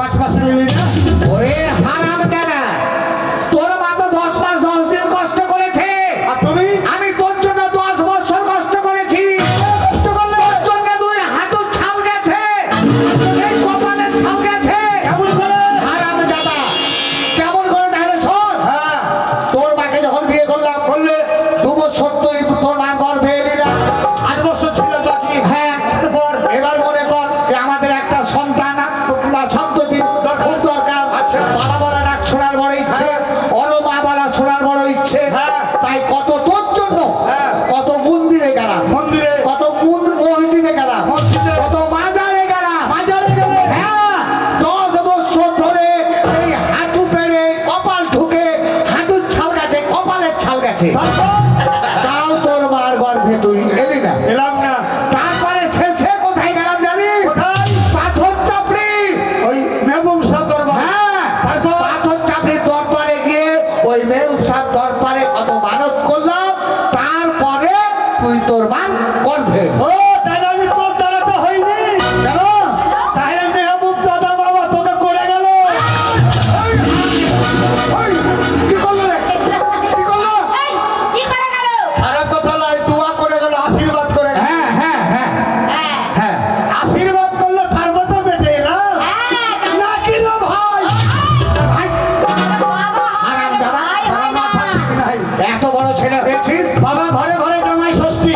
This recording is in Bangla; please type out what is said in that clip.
पांचवा शरीर और हाराम देना ইচ্ছে। হ্যাঁ। তাই কত তোর জন্য হ্যাঁ। কত মন্দিরে গেলাম মন্দিরে। কত মসজিদে কত মাজারে গেলে হ্যাঁ দশ বছর ধরে এই হাঁটু পেড়ে কপাল ঢুকে হাঁটুর ছাল গেছে কপালের ছাল গেছে। তারপর? তাও তোর মার গর্ভে তুই এলি না। এলাম না। তারপরে শেষে কোথায় গেলাম জানিস? পাথর চাপড়ি। ওই মেহবুব সাহ দরবার। হ্যাঁ তারপর? পাথর চাপড়ির দরবারে গিয়ে ওই মেহবুব সাহেব দরবারে তুই তোর মার গর্ভে ও তাহলে আমি তোর দ্বারা তো হইনি কেন তাহলে মেহবুব দাদা বাবা তোকে করে গেল ওই, ওই, কি করল রে কি করল কি করে গেল? খারাপ কথা নয় দোয়া করে গেল আশীর্বাদ করে হ্যাঁ হ্যাঁ হ্যাঁ হ্যাঁ, হ্যাঁ আশীর্বাদ করল তার মতো বেটে না হ্যাঁ, তা- নাকি ভাই ভাই, হারাম দাদা, ভাই হয় নাই এত বড় ছেলে হয়েছিস বাবা ঘরে ঘরে ষষ্ঠী